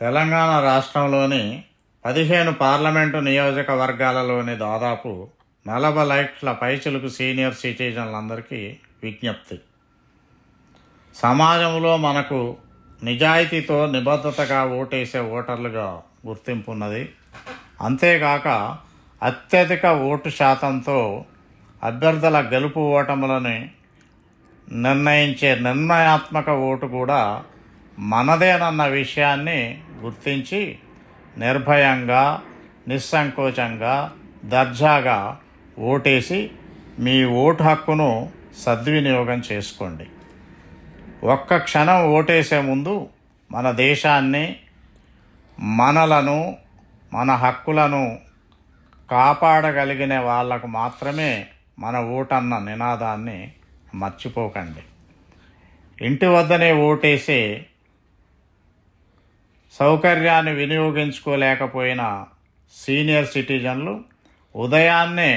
తెలంగాణ రాష్ట్రంలోని పదిహేను పార్లమెంటు నియోజకవర్గాలలోని దాదాపు నలభై లక్షల పైచులకు సీనియర్ సిటిజన్లందరికీ విజ్ఞప్తి. సమాజంలో మనకు నిజాయితీతో నిబద్ధతగా ఓటేసే ఓటర్లుగా గుర్తింపు ఉన్నది అంతేగాక అత్యధిక ఓటు శాతంతో అభ్యర్థుల గెలుపు ఓటములని నిర్ణయించే నిర్ణయాత్మక ఓటు కూడా మనదేనన్న విషయాన్ని గుర్తించి నిర్భయంగా నిస్సంకోచంగా దర్జాగా ఓటేసి మీ ఓటు హక్కును సద్వినియోగం చేసుకోండి. ఒక్క క్షణం ఓటేసే ముందు మన దేశాన్ని మనలను మన హక్కులను కాపాడగలిగిన వాళ్ళకు మాత్రమే మన ఓటన్న నినాదాన్ని మర్చిపోకండి. ఇంటి వద్దనే ఓటేసే సౌకర్యాన్ని వినియోగించుకోలేకపోయిన సీనియర్ సిటిజన్లు ఉదయాన్నే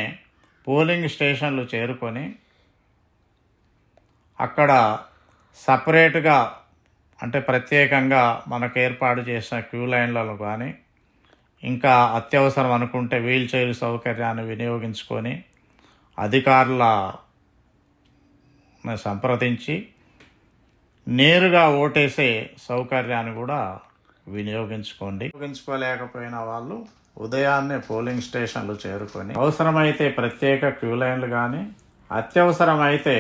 పోలింగ్ స్టేషన్లు చేరుకొని అక్కడ సపరేట్గా అంటే ప్రత్యేకంగా మనకు ఏర్పాటు చేసిన క్యూ లైన్లలో కానీ ఇంకా అత్యవసరం అనుకుంటే వీల్ చైర్ సౌకర్యాన్ని వినియోగించుకొని అధికారుల సంప్రదించి నేరుగా ఓటేసే సౌకర్యాన్ని కూడా వినియోగించుకోండి. వినియోగించుకోలేకపోయిన వాళ్ళు ఉదయాన్నే పోలింగ్ స్టేషన్లు చేరుకొని అవసరమైతే ప్రత్యేక క్యూ లైన్లు కానీ అత్యవసరమైతే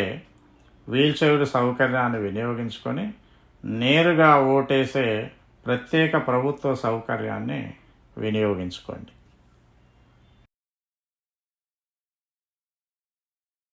వీల్ చైర్ సౌకర్యాన్ని వినియోగించుకొని నేరుగా ఓటేసే ప్రత్యేక ప్రభుత్వ సౌకర్యాన్ని వినియోగించుకోండి.